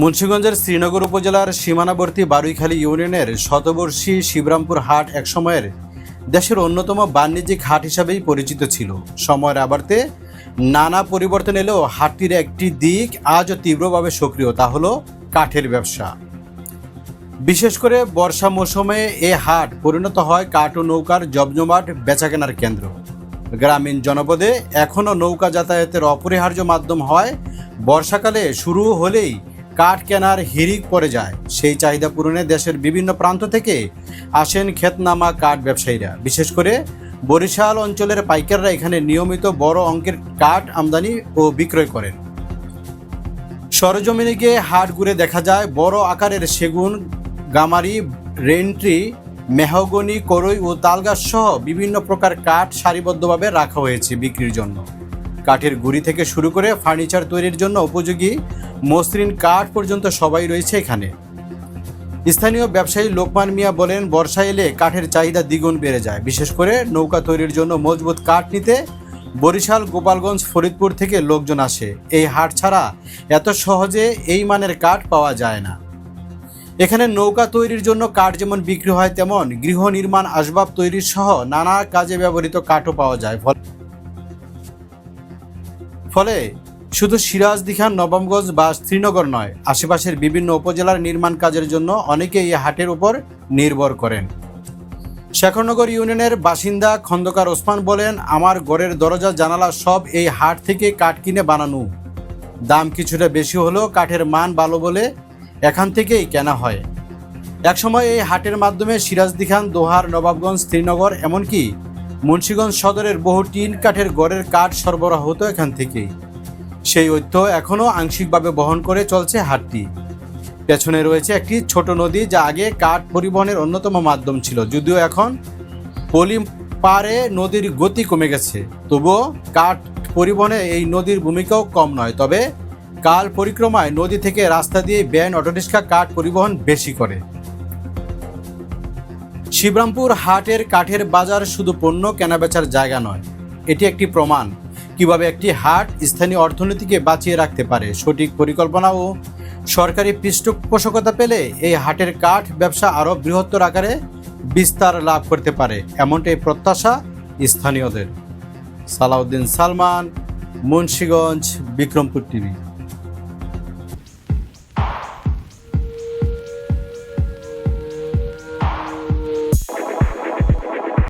মুন্সিগঞ্জের শ্রীনগর উপজেলার সীমানাবর্তী বারুইখালী ইউনিয়নের শতবর্ষী শিবরামপুর হাট একসময়ের দেশের অন্যতম বাণিজ্যিক হাট হিসাবেই পরিচিত ছিল। সময়ের আবর্তে নানা পরিবর্তন এলেও হাটটির একটি দিক আজও তীব্রভাবে সক্রিয়, তা হলো কাঠের ব্যবসা। বিশেষ করে বর্ষা মৌসুমে এ হাট পরিণত হয় কাঠ ও নৌকার জমজমাট বেচাকেনার কেন্দ্র। গ্রামীণ জনপদে এখনও নৌকা যাতায়াতের অপরিহার্য মাধ্যম হয়। বর্ষাকালে শুরু হলেই কাঠ কেনার হিরিক পড়ে যায়। সেই চাহিদা পূরণে দেশের বিভিন্ন প্রান্ত থেকে আসেন খ্যাতনামা কাঠ ব্যবসায়ীরা। বিশেষ করে বরিশাল অঞ্চলের পাইকাররা এখানে নিয়মিত বড় অঙ্কের কাঠ আমদানি ও বিক্রয় করেন। সরজমিনে গিয়ে হাট ঘুরে দেখা যায়, বড় আকারের সেগুন, গামারি, রেন্ট্রি, মেহগনি, করই ও তালগাছ সহ বিভিন্ন প্রকার কাঠ সারিবদ্ধভাবে রাখা হয়েছে বিক্রির জন্য। কাঠের গুড়ি থেকে শুরু করে ফার্নিচার তৈরির জন্য উপযোগী মসৃণ কাঠ পর্যন্ত সবাই রয়েছে এখানে। স্থানীয় ব্যবসায়ী লোকমান মিয়া বলেন, বর্ষা এলে কাঠের চাহিদা দ্বিগুণ বেড়ে যায়। বিশেষ করে নৌকা তৈরির জন্য মজবুত কাঠ নিতে বরিশাল, গোপালগঞ্জ, ফরিদপুর থেকে লোকজন আসে। এই হাট ছাড়া এত সহজে এই মানের কাঠ পাওয়া যায় না। এখানে নৌকা তৈরির জন্য কাঠ যেমন বিক্রি হয় তেমন গৃহ নির্মাণ আসবাব তৈরির সহ নানা কাজে ব্যবহৃত কাঠও পাওয়া যায়। ফলে শুধু সিরাজদিখান নবমগঞ্জ বা শ্রীনগর নয়, আশেপাশের বিভিন্ন উপজেলার নির্মাণ কাজের জন্য অনেকে এই হাটের উপর নির্ভর করেন। শেখরনগর ইউনিয়নের বাসিন্দা খন্দকার ওসমান বলেন, আমার ঘরের দরজা, জানালা সব এই হাট থেকে কাঠ কিনে বানানো। দাম কিছুটা বেশি হলেও কাঠের মান ভালো বলে এখান থেকেই কেনা হয়। একসময় এই হাটের মাধ্যমে সিরাজদিখান দোহার, নবাবগঞ্জ, শ্রীনগর, এমনকি মুন্সীগঞ্জ সদরের বহু টিন কাঠের গড়ের কাঠ সরবরাহ হতো এখান থেকেই। সেই ঐতিহ্য এখনও আংশিকভাবে বহন করে চলছে হাটটি। পেছনে রয়েছে একটি ছোট নদী যা আগে কাঠ পরিবহনের অন্যতম মাধ্যম ছিল, যদিও এখন পলি পারে নদীর গতি কমে গেছে। তবুও কাঠ পরিবহনে এই নদীর ভূমিকাও কম নয়, তবে কাল পরিক্রমায় নদী থেকে রাস্তা দিয়ে ব্যান অটোরিক্সা কাঠ পরিবহন বেশি করে। শিবরামপুর হাটের কাঠের বাজার শুধু পণ্য কেনাবেচার জায়গা নয়, এটি একটি প্রমাণ। কীভাবে একটি হাট স্থানীয় অর্থনীতিকে বাঁচিয়ে রাখতে পারে? সঠিক পরিকল্পনা ও সরকারি পৃষ্ঠপোষকতা পেলে এই হাটের কাঠ ব্যবসা আরও বৃহত্তর আকারে বিস্তার লাভ করতে পারে, এমনটাই প্রত্যাশা স্থানীয়দের। সালাউদ্দিন সালমান, মুন্সীগঞ্জ, বিক্রমপুর টিভি।